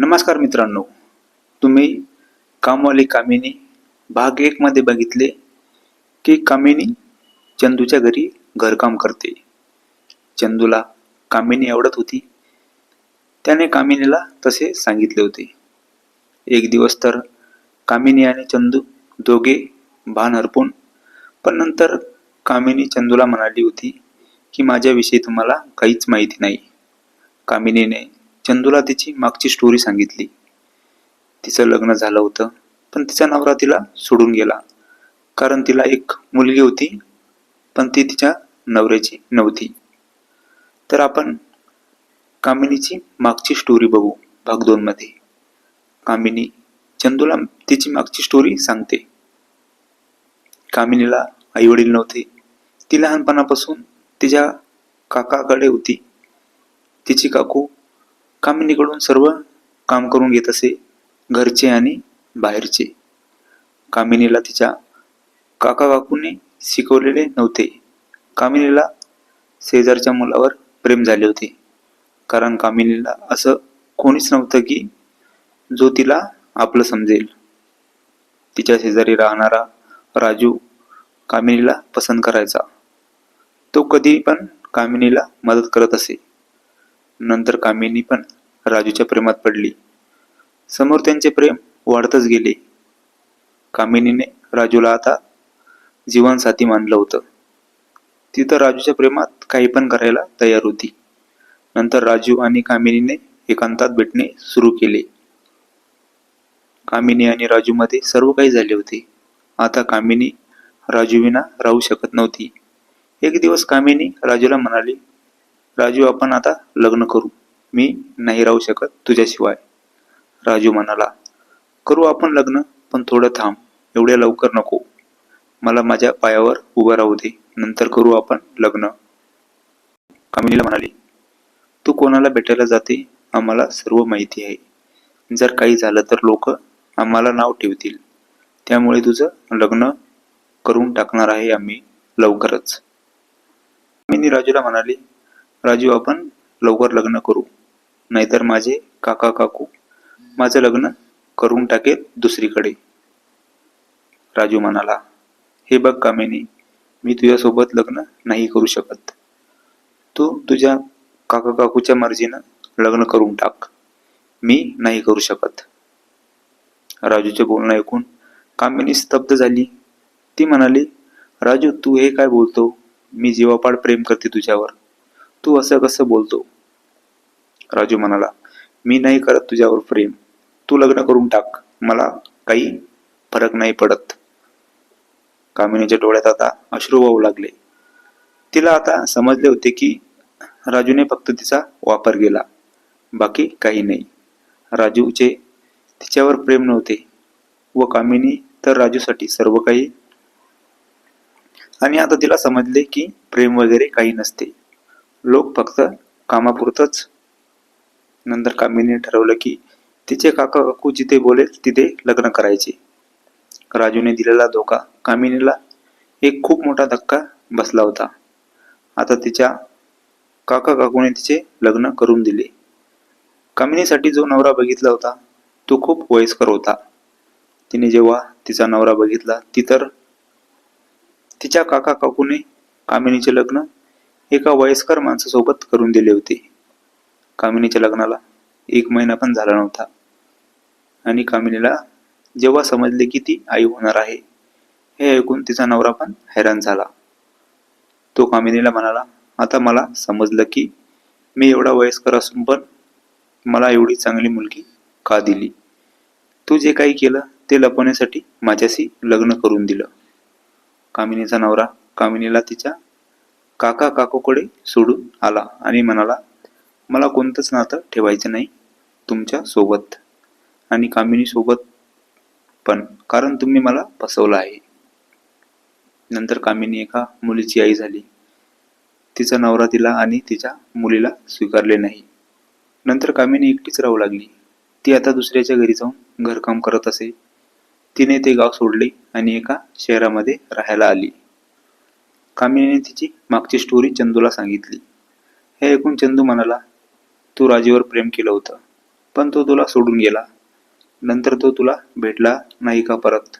नमस्कार मित्रांनो तुम्ही कामवाली कामिनी भाग एकमध्ये बघितले की कामिनी चंदूच्या घरी घरकाम करते. चंदूला कामिनी आवडत होती. त्याने कामिनीला तसे सांगितले होते. एक दिवस तर कामिनी आणि चंदू दोघे भान हरपून पण नंतर कामिनी चंदूला म्हणाली होती की माझ्याविषयी तुम्हाला काहीच माहिती नाही. कामिनीने चंदूला तिची मागची स्टोरी सांगितली. तिचं लग्न झालं होतं पण तिचा नवरा तिला सोडून गेला. कारण तिला एक मुलगी होती पण ती तिच्या नवऱ्याची नव्हती. तर आपण कामिनीची मागची स्टोरी बघू भाग दोनमध्ये कामिनी चंदूला तिची मागची स्टोरी सांगते. कामिनीला आई वडील नव्हते. ती लहानपणापासून तिच्या काकाकडे होती. तिची काकू कामिनीकडून सर्व काम करून घेत असे घरचे आणि बाहेरचे. कामिनीला तिच्या काका काकूने शिकवलेले नव्हते. कामिनीला शेजारच्या मुलावर प्रेम झाले होते. कारण कामिनीला असं कोणीच नव्हतं की जो तिला आपलं समजेल. तिच्या शेजारी राहणारा राजू कामिनीला पसंत करायचा. तो कधी पण कामिनीला मदत करत असे. नंतर कामिनी पण राजूच्या प्रेमात पडली. समोर त्यांचे प्रेम वाढतच गेले. कामिनीने राजूला आता जीवनसाथी मानलं होतं. ती तर राजूच्या प्रेमात काही पण करायला तयार होती. नंतर राजू आणि कामिनीने एकांतात भेटणे सुरू केले. कामिनी आणि राजूमध्ये सर्व काही झाले होते. आता कामिनी राजूविना राहू शकत नव्हती. एक दिवस कामिनी राजूला म्हणाली राजू आपण आता लग्न करू. मी नाही राहू शकत तुझ्याशिवाय. राजू म्हणाला करू आपण लग्न पण थोडं थांब. एवढ्या लवकर नको. मला माझ्या पायावर उभं राहू दे. नंतर करू आपण लग्न. कामिनीला म्हणाली तू कोणाला भेटायला जाते आम्हाला सर्व माहिती आहे. जर काही झालं तर लोक आम्हाला नाव ठेवतील. त्यामुळे तुझं लग्न करून टाकणार आहे आम्ही लवकरच. कामिनी राजूला म्हणाली राजू आपण लवकर लग्न करू. नाहीतर माझे काका काकू माझं लग्न करून टाकेल दुसरीकडे. राजू म्हणाला हे बघ कामिनी मी तुझ्यासोबत लग्न नाही करू शकत. तू तुझ्या काका काकूच्या मर्जीनं लग्न करून टाक. मी नाही करू शकत. राजूचे बोलणं ऐकून कामिनी स्तब्ध झाली. ती म्हणाली राजू तू हे काय बोलतो? मी जीवापाड प्रेम करते तुझ्यावर. तू असं कसं बोलतो? राजू म्हणाला मी नाही करत तुझ्यावर प्रेम. तू लग्न करून टाक. मला काही फरक नाही पडत. कामिनीच्या डोळ्यात आता अश्रू वाहू लागले. तिला आता समजले होते की राजूने फक्त तिचा वापर केला. बाकी काही नाही. राजूचे तिच्यावर प्रेम नव्हते व कामिनी तर राजूसाठी सर्व काही. आणि आता तिला समजले की प्रेम वगैरे काही नसते. लोक फक्त कामापुरतच नंतर कामिनीने ठरवलं की तिचे काका काकू जिथे बोलेल तिथे लग्न करायचे. राजूने दिलेला धोका कामिनीला एक खूप मोठा धक्का बसला होता. आता तिच्या काका काकूने तिचे लग्न करून दिले. कामिनीसाठी जो नवरा बघितला होता तो खूप वयस्कर होता. तिने जेव्हा तिचा नवरा बघितला ती तर तिच्या काका काकूने कामिनीचे लग्न एका वयस्कर माणसासोबत करून दिले होते. कामिनीच्या लग्नाला एक महिना पण झाला नव्हता. आणि कामिनीला जेव्हा समजले की ती आई होणार आहे हे ऐकून तिचा नवरा पण हैराण झाला. तो कामिनीला म्हणाला आता मला समजलं की मी एवढा वयस्कर असून पण मला एवढी चांगली मुलगी का दिली? तू जे काही केलं ते लपवण्यासाठी माझ्याशी लग्न करून दिलं. कामिनीचा नवरा कामिनीला तिच्या काका काकूकडे सोडून आला आणि म्हणाला मला कोणतंच नातं ठेवायचं नाही तुमच्यासोबत आणि कामिनी सोबत पण कारण तुम्ही मला फसवलं आहे. नंतर कामिनी एका मुलीची आई झाली. तिचा नवरा तिला आणि तिच्या मुलीला स्वीकारले नाही. नंतर कामिनी एकटीच राहू लागली. ती आता दुसऱ्याच्या घरी जाऊन घरकाम करत असे. तिने ते गाव सोडले आणि एका शहरामध्ये राहायला आली. कामिनीने तिची मागची स्टोरी चंदूला सांगितली. हे ऐकून चंदू म्हणाला तू राजीवर प्रेम केलं होतं पण तो तुला सोडून गेला. नंतर तो तुला भेटला नाही का परत?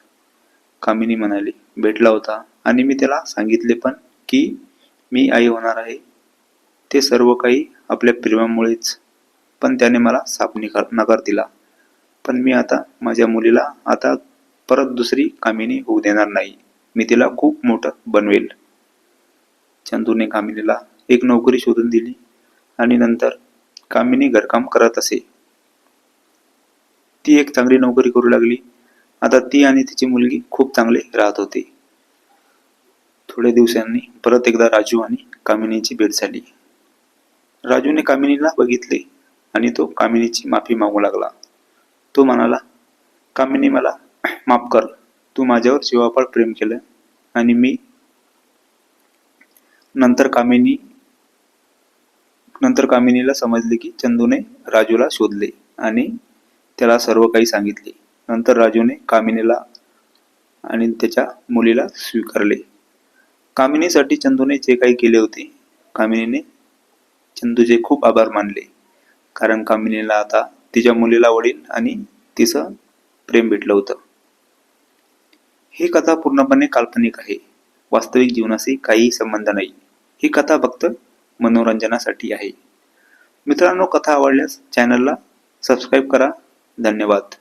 कामिनी म्हणाली भेटला होता आणि मी त्याला सांगितले पण की मी आई होणार आहे. ते सर्व काही आपल्या प्रेमामुळेच. पण त्याने मला साप निकार नकार दिला. पण मी आता माझ्या मुलीला आता परत दुसरी कामिनी होऊ देणार नाही. मी तिला खूप मोठं बनवेल. चंदूने कामिनीला एक नोकरी शोधून दिली आणि नंतर कामिनी घरकाम करत असे. ती एक चांगली नोकरी करू लागली. आता ती आणि तिची मुलगी खूप चांगले राहत होते. थोड्या दिवसांनी परत एकदा राजू आणि कामिनीची भेट झाली. राजूने कामिनीला बघितले आणि तो कामिनीची माफी मागू लागला. तो म्हणाला कामिनी मला माफ कर. तू माझ्यावर जीवापाड प्रेम केलं आणि मी नंतर कामिनी नंतर कामिनीला समजले की चंदूने राजूला शोधले आणि त्याला सर्व काही सांगितले. नंतर राजूने कामिनीला आणि त्याच्या मुलीला स्वीकारले. कामिनीसाठी चंदूने जे काही केले होते कामिनीने चंदूचे खूप आभार मानले. कारण कामिनीला आता तिच्या मुलीला वडील आणि तिचं प्रेम भेटलं होतं. ही कथा पूर्णपणे काल्पनिक आहे. वास्तविक जीवनाशी काही संबंध नाही. ही कथा फक्त मनोरंजनासाठी आहे. मित्रांनो कथा आवडल्यास चॅनलला सबस्क्राईब करा. धन्यवाद.